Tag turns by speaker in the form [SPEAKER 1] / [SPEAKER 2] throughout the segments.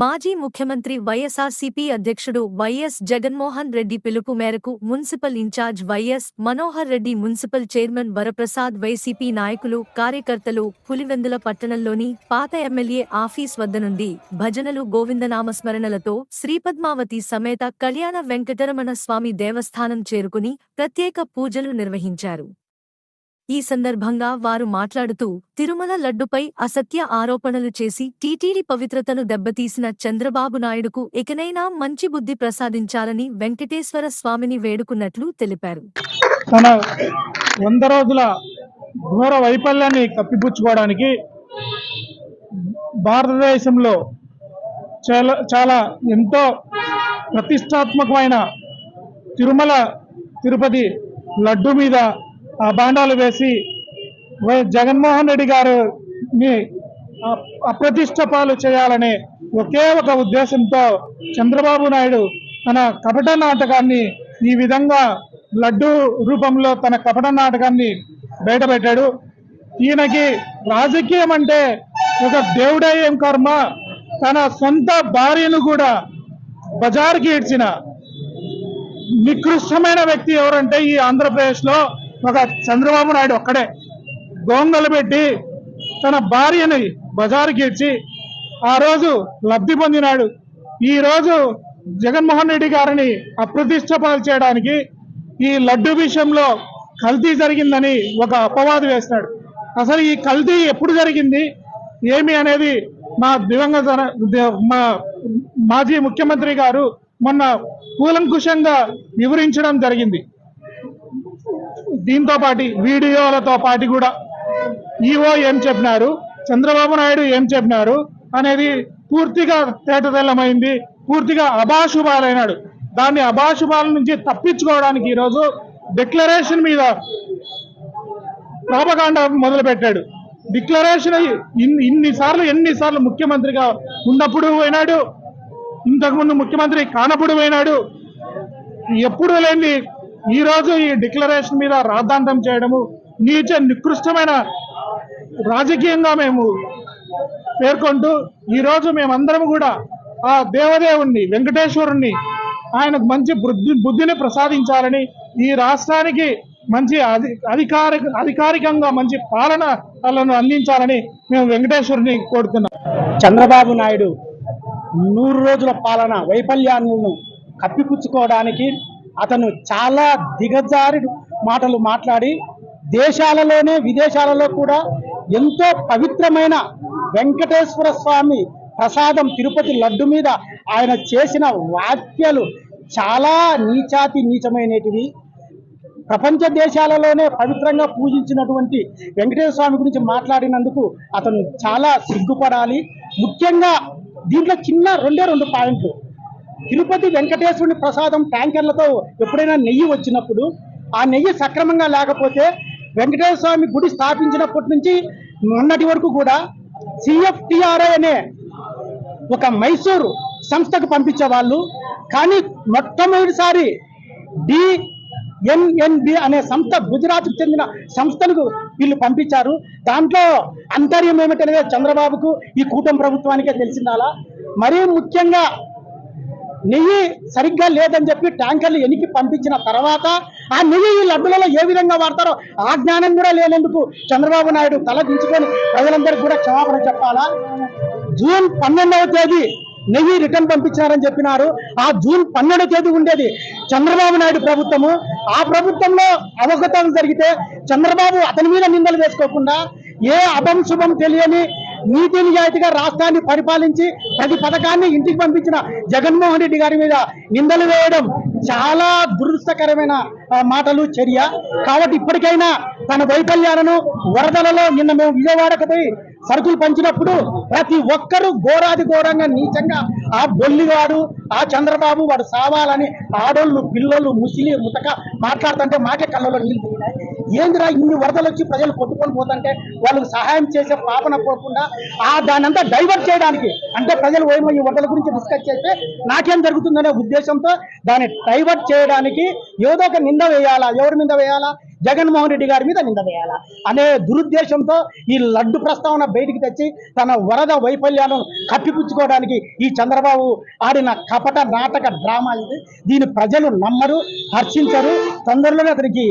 [SPEAKER 1] మాజీ ముఖ్యమంత్రి వైఎస్ఆర్సీపీ అధ్యక్షుడు వైఎస్ జగన్మోహన్ రెడ్డి పిలుపు మేరకు municipal incharge YS Manohar Reddy municipal chairman Varaprasad YCP నాయకులు కార్యకర్తలు పులివెందుల పట్టణంలోని పాత ఎమ్మెల్యే ఆఫీస్ వద్ద నుండి భజనలు గోవిందనామస్మరణలతో శ్రీపద్మావతి సమేత కళ్యాణ వెంకటరమణ స్వామి దేవస్థానం చేరుకుని ప్రత్యేక పూజలు నిర్వహించారు. ఈ సందర్భంగా వారు మాట్లాడుతూ తిరుమల లడ్డుపై అసత్య ఆరోపణలు చేసి టీటీడీ పవిత్రతను దెబ్బతీసిన చంద్రబాబు నాయుడుకు ఇకనైనా మంచి బుద్ధి ప్రసాదించాలని వెంకటేశ్వర స్వామిని వేడుకున్నట్లు తెలిపారు.
[SPEAKER 2] తన వంద రోజుల ఘోర వైఫల్యాన్ని కప్పిపుచ్చుకోవడానికి భారతదేశంలో చాలా చాలా ఎంతో ప్రతిష్టాత్మకమైన తిరుమల తిరుపతి లడ్డు మీద బాండాలు వేసి వై జగన్మోహన్ రెడ్డి గారిని అప్రతిష్ట పాలు చేయాలనే ఒకే ఒక ఉద్దేశంతో చంద్రబాబు నాయుడు తన కపట నాటకాన్ని ఈ విధంగా లడ్డు రూపంలో తన కపట నాటకాన్ని బయటపెట్టాడు. ఈయనకి రాజకీయం అంటే ఒక దేవుడే ఏం కర్మ? తన సొంత భార్యను కూడా బజార్కి ఇడ్చిన నికృష్టమైన వ్యక్తి ఎవరంటే ఈ ఆంధ్రప్రదేశ్లో ఒక చంద్రబాబు నాయుడు ఒక్కడే. గోంగలు పెట్టి తన భార్యని బజారుకి ఇచ్చి ఆ రోజు లబ్ధి పొందినాడు. ఈరోజు జగన్మోహన్ రెడ్డి గారిని అప్రతిష్టపాలు చేయడానికి ఈ లడ్డు విషయంలో కల్తీ జరిగిందని ఒక అపవాదు వేస్తాడు. అసలు ఈ కల్తీ ఎప్పుడు జరిగింది? ఏమి అనేది మా దివంగత మా మాజీ ముఖ్యమంత్రి గారు మొన్న కూలంకుషంగా వివరించడం జరిగింది. దీంతో పాటి వీడియోలతో పాటు కూడా ఈఓ ఏం చెప్పినారు? చంద్రబాబు నాయుడు ఏం చెప్పినారు? అనేది పూర్తిగా తేటతెల్లమైంది. పూర్తిగా అభాశుభాలైనాడు దాన్ని అభాశుభాల నుంచి తప్పించుకోవడానికి ఈరోజు డిక్లరేషన్ మీద ప్రాపకాండ మొదలుపెట్టాడు. డిక్లరేషన్ ఇన్ని ఇన్నిసార్లు ఎన్నిసార్లు ముఖ్యమంత్రిగా ఉన్నప్పుడు పోయినాడు ఇంతకుముందు ముఖ్యమంత్రి కానప్పుడు పోయినాడు ఎప్పుడు లేని ఈ రోజు ఈ డిక్లరేషన్ మీద రాద్ధాంతం చేయడము నీచ నికృష్టమైన రాజకీయంగా మేము పేర్కొంటూ ఈరోజు మేమందరం కూడా ఆ దేవదేవుణ్ణి వెంకటేశ్వరుణ్ణి ఆయనకు మంచి బుద్ధి బుద్ధిని ప్రసాదించాలని ఈ రాష్ట్రానికి మంచి అధి అధికారిక అధికారికంగా మంచి పాలనలను అందించాలని మేము వెంకటేశ్వరుని కోరుతున్నాం.
[SPEAKER 3] చంద్రబాబు నాయుడు నూరు రోజుల పాలన వైఫల్యాలను కప్పిపుచ్చుకోవడానికి అతను చాలా దిగజారి మాటలు మాట్లాడి దేశాలలోనే విదేశాలలో కూడా ఎంతో పవిత్రమైన వెంకటేశ్వర స్వామి ప్రసాదం తిరుపతి లడ్డు మీద ఆయన చేసిన వాక్యాలు చాలా నీచాతి నీచమైనటివి. ప్రపంచ దేశాలలోనే పవిత్రంగా పూజించినటువంటి వెంకటేశ్వర స్వామి గురించి మాట్లాడినందుకు అతను చాలా సిగ్గుపడాలి. ముఖ్యంగా దీంట్లో చిన్న రెండే రెండు పాయింట్లు. తిరుపతి వెంకటేశ్వరుని ప్రసాదం ట్యాంకర్లతో ఎప్పుడైనా నెయ్యి వచ్చినప్పుడు ఆ నెయ్యి సక్రమంగా లేకపోతే వెంకటేశ్వర స్వామి గుడి స్థాపించినప్పటి నుంచి మొన్నటి వరకు కూడా సిఎఫ్టిఆర్ఐ అనే ఒక మైసూరు సంస్థకు పంపించేవాళ్ళు. కానీ మొట్టమొదటిసారి డిఎన్ఎన్బి అనే సంస్థ గుజరాత్కు చెందిన సంస్థలకు వీళ్ళు పంపించారు. దాంట్లో అంతర్యం ఏమిటనేది చంద్రబాబుకు ఈ కూటమి ప్రభుత్వానికే తెలిసిందాలా? మరీ ముఖ్యంగా నెయ్యి సరిగ్గా లేదని చెప్పి ట్యాంకర్లు ఎనికి పంపించిన తర్వాత ఆ నెయ్యి ఈ లడ్డులలో ఏ విధంగా వాడతారో ఆ జ్ఞానం కూడా లేనందుకు చంద్రబాబు నాయుడు తల దించుకొని ప్రజలందరికీ కూడా క్షమాపణ చెప్పాలా? జూన్ పన్నెండవ తేదీ నెయ్యి రిటర్న్ పంపించారని చెప్పినారు. ఆ జూన్ పన్నెండవ తేదీ ఉండేది చంద్రబాబు నాయుడు ప్రభుత్వము. ఆ ప్రభుత్వంలో అవగతం జరిగితే చంద్రబాబు అతని మీద నిందలు వేసుకోకుండా ఏ అభం శుభం తెలియని నీతి నిజాయితీగా రాష్ట్రాన్ని పరిపాలించి ప్రతి పథకాన్ని ఇంటికి పంపించిన జగన్మోహన్ రెడ్డి గారి మీద నిందలు వేయడం చాలా దురదృష్టకరమైన మాటలు చర్య. కాబట్టి ఇప్పటికైనా తన వైఫల్యాలను వరదలలో నిన్న మేము విజయవాడకు పోయి సరుకులు పంచినప్పుడు ప్రతి ఒక్కరూ ఘోరాది ఘోరంగా నీచంగా ఆ బొల్లిగాడు ఆ చంద్రబాబు వాడు సావాలని ఆడోళ్ళు పిల్లలు ముసిలి ముతక మాట్లాడుతుంటే మాకే కళ్ళలో నీళ్ళు తిరిగినాయి. ఏందిరా ఇన్ని వరదలు వచ్చి ప్రజలు కొట్టుకొని పోతుంటే వాళ్ళకి సహాయం చేసే పాపన పోకుండా ఆ దానంతా డైవర్ట్ చేయడానికి. అంటే ప్రజలు ఏమో ఈ వరదల గురించి డిస్కస్ చేస్తే నాకేం జరుగుతుందనే ఉద్దేశంతో దాన్ని డైవర్ట్ చేయడానికి ఏదో ఒక నింద వేయాలా? ఎవరి మీద వేయాలా? జగన్మోహన్ రెడ్డి గారి మీద నింద వేయాలా? అనే దురుద్దేశంతో ఈ లడ్డు ప్రస్తావన బయటికి తెచ్చి తన వరద వైఫల్యాలను కప్పిపుచ్చుకోవడానికి ఈ చంద్రబాబు ఆడిన కపట నాటక డ్రామా ఇది. దీని ప్రజలు నమ్మరు హర్షించరు. తొందరలోనే అతనికి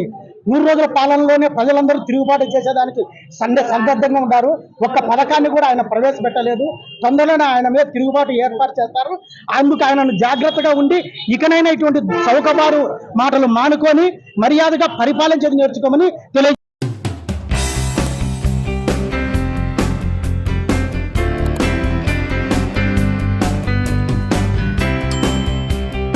[SPEAKER 3] నూరు రోజుల పాలనలోనే ప్రజలందరూ తిరుగుబాటు చేసేదానికి సంద సందర్భంగా ఉన్నారు. ఒక్క పథకాన్ని కూడా ఆయన ప్రవేశపెట్టలేదు. తొందరలోనే ఆయన మీద తిరుగుబాటు ఏర్పాటు చేస్తారు. అందుకు ఆయనను జాగ్రత్తగా ఉండి ఇకనైనా ఇటువంటి చౌకబారు మాటలు మానుకొని మర్యాదగా పరిపాలించేది నేర్చుకోమని తెలియ